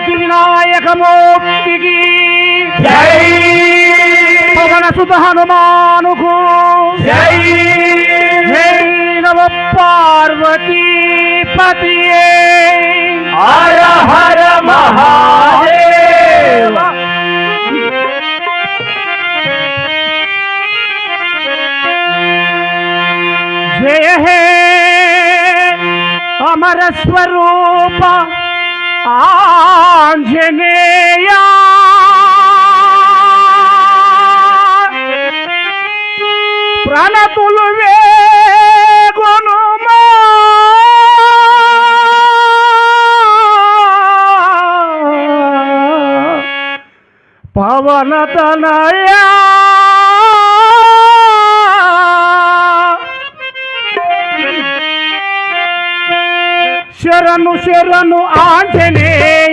सिद्धिविनायकमूर्ति की। जय। भगन सुत हनुमान को जय। जय नव पार्वती पति हर हर महादेव। अमर स्वरूप आ ఆంజనేయ! ప్రణతులు వేగును పవనతనయా శరణు శరణు ఆంజనేయ!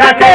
கண்டதே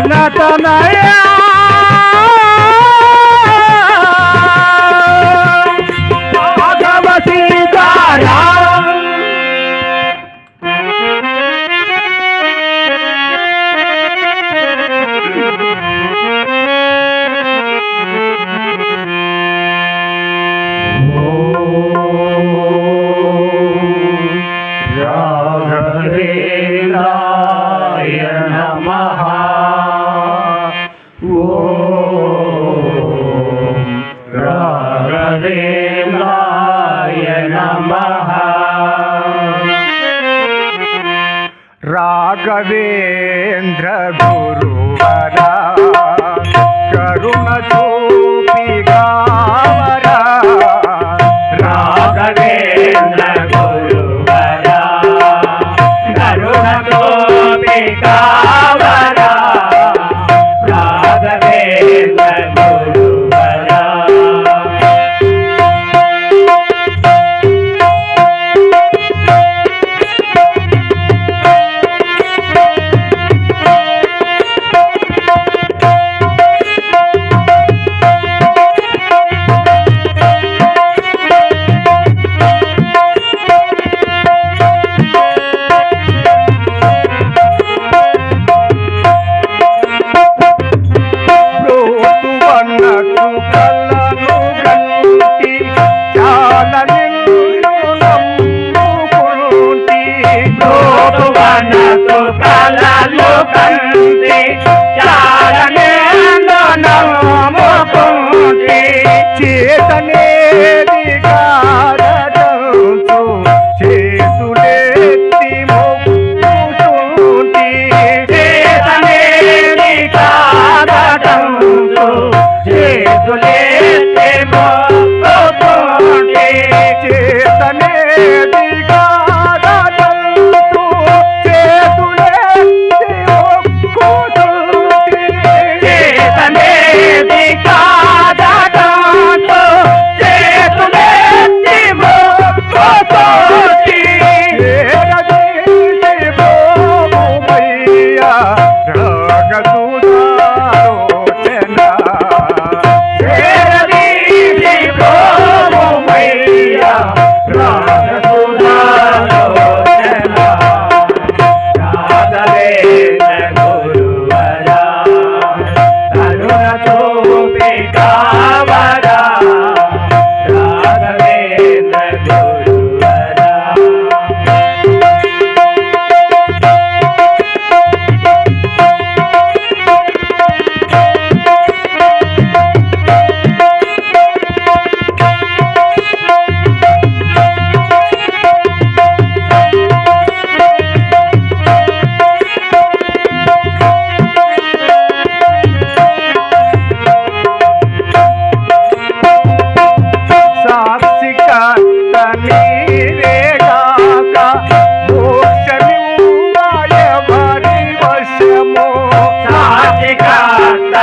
টানা টানায় రాఘవేంద్రాయ నమ రాఘవేంద్ర గో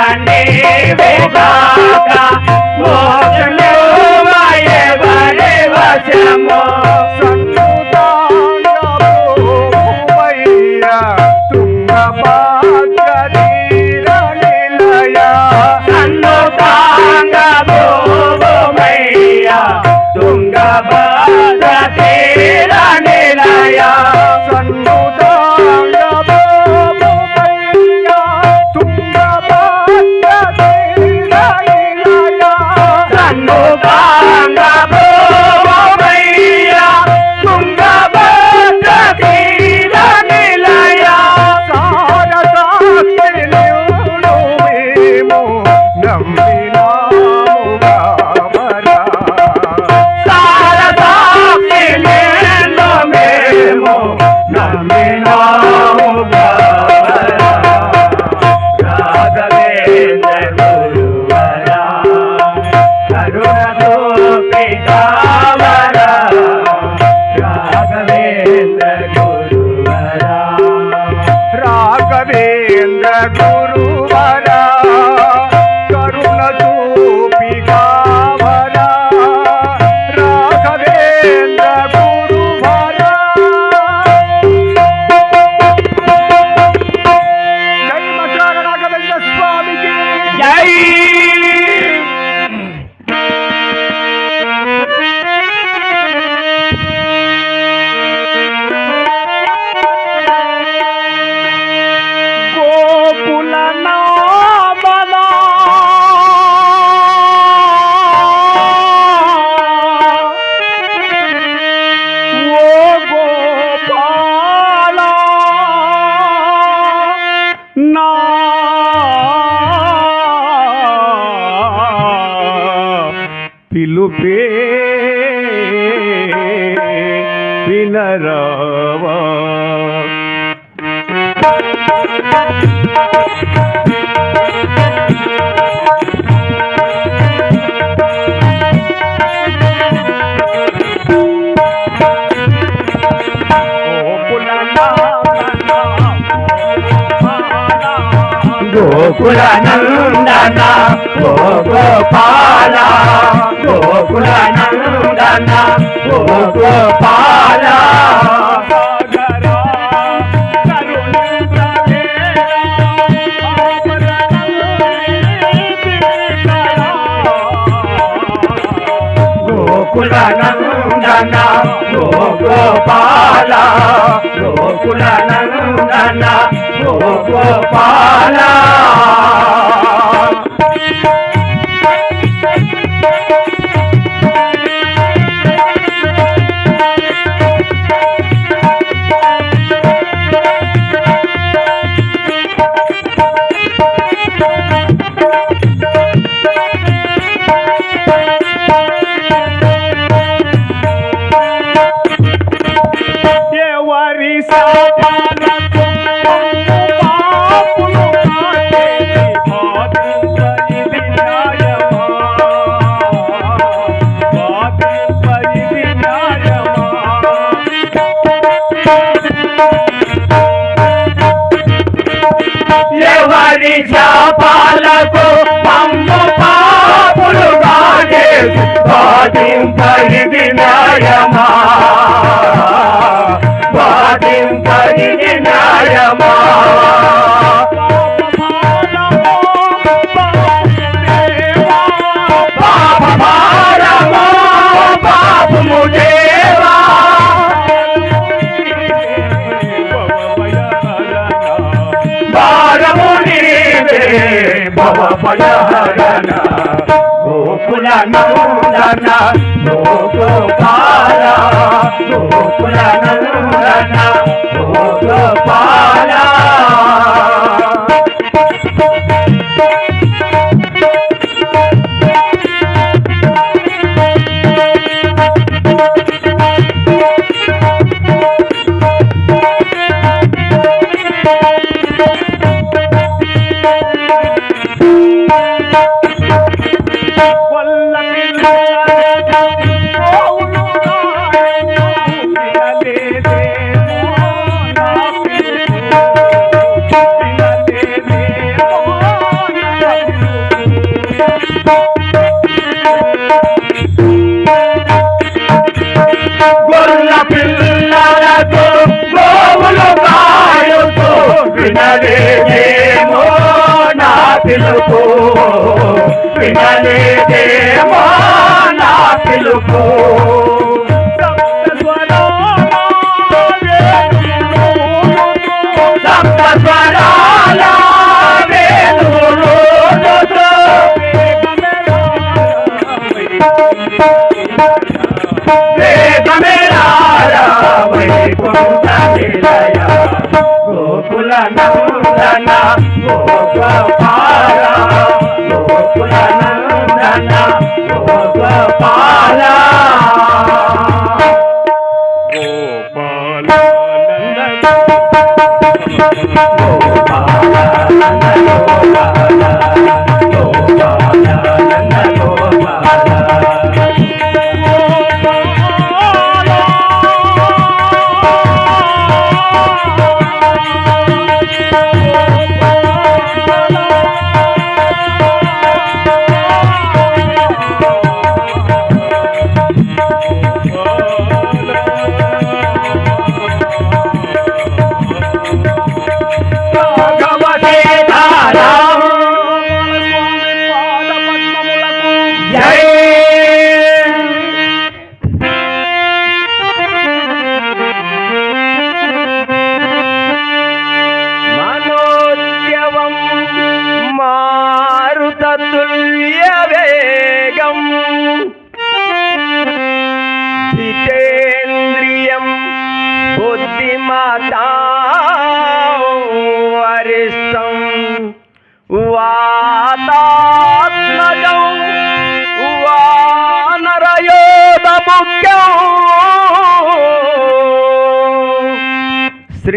సాధికాత నీవేగాక మోక్షము రాఘవేంద్ర గురువరా గోకుల నందన ఓ గోపాల గోకుల నందన ఓ గోపాల గోకుల నందన ఓ గోపాల గోకుల నందన గోపాల శాపాలకు పమ్ము పాపులుగా చేసి బాధింపరిది భవ భయహరణ గోకుల నందన గోపాల గోకుల నందన పిలుపు. వినలేదేమో నా పిలుపు. వానరయోధముఖ్యం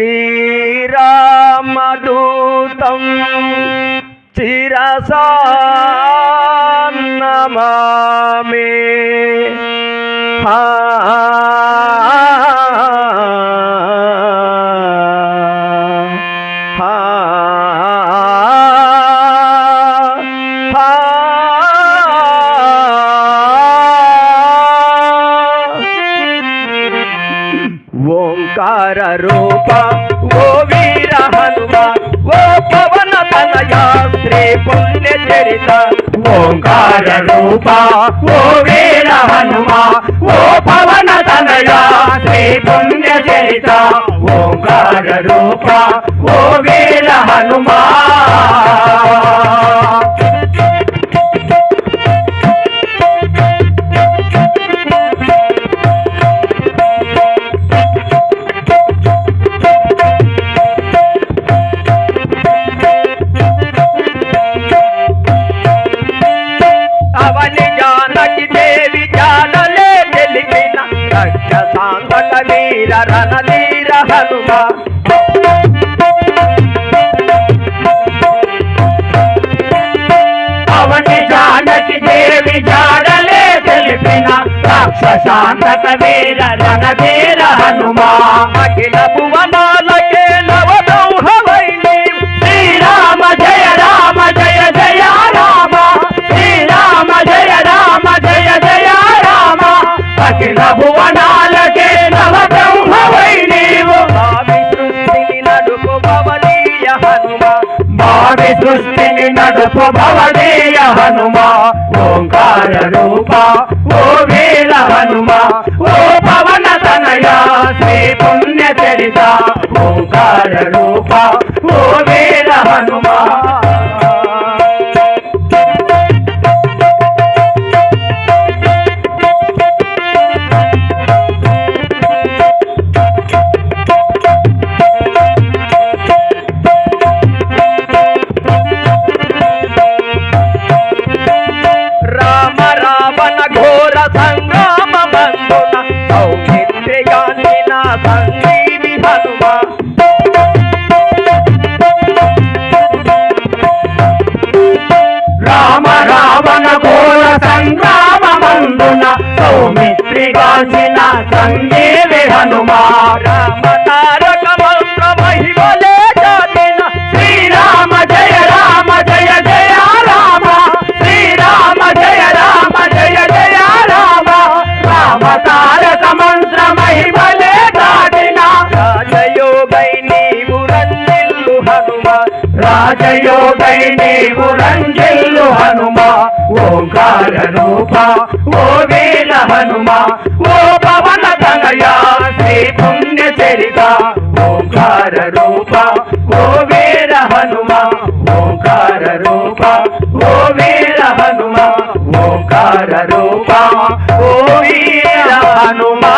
శ్రీరామదూ తం శిరసా నమామి హా హా పుణ్య చరిత ఓంకార రూప ఓ వీర హనుమ ఓ పవన తనయ శ్రీ పుణ్య చరిత ఓంకార రూప ఓ వీర హనుమా. సాంతక వీర రణధీర హనుమ. అవని జానకి దేవి జాడలే తెలిపిన రాక్షసాంతక వీర రణవీర హనుమ. అఖిల భువనాల భువనాలకే నవ బ్రహ్మవై నీవు. భావి సృష్టిని నడుపు భవనీయ హనుమ. భావి సృష్టిని నడుపు భవదీయ హనుమ. ఓంకార రూప ఓ వీర హనుమ ఓ పవన తనయ శ్రీ పుణ్య చరిత. ఓంకార రూప ఓ వీర హనుమ. సంజీవి హనుమా రామ తారక మంత్ర మహిమలే జాతిన శ్రీరామ జయ రామ జయ జయ రామ. శ్రీరామ జయ రామ జయ జయ రామ. రామ తారక మంత్ర మహిమలే జాతిన రాజయోగై రాజయోగై నీవు రంజల్లు హనుమ ఓ రూప ఓ వేల హనుమ ఓ పవన తనయ శ్రీ పుణ్య చరిత ఓంకార రూప ఓ వేల హనుమ ఓంకార రూప ఓ వేల హనుమ ఓంకార రూప ఓ వీర హనుమా.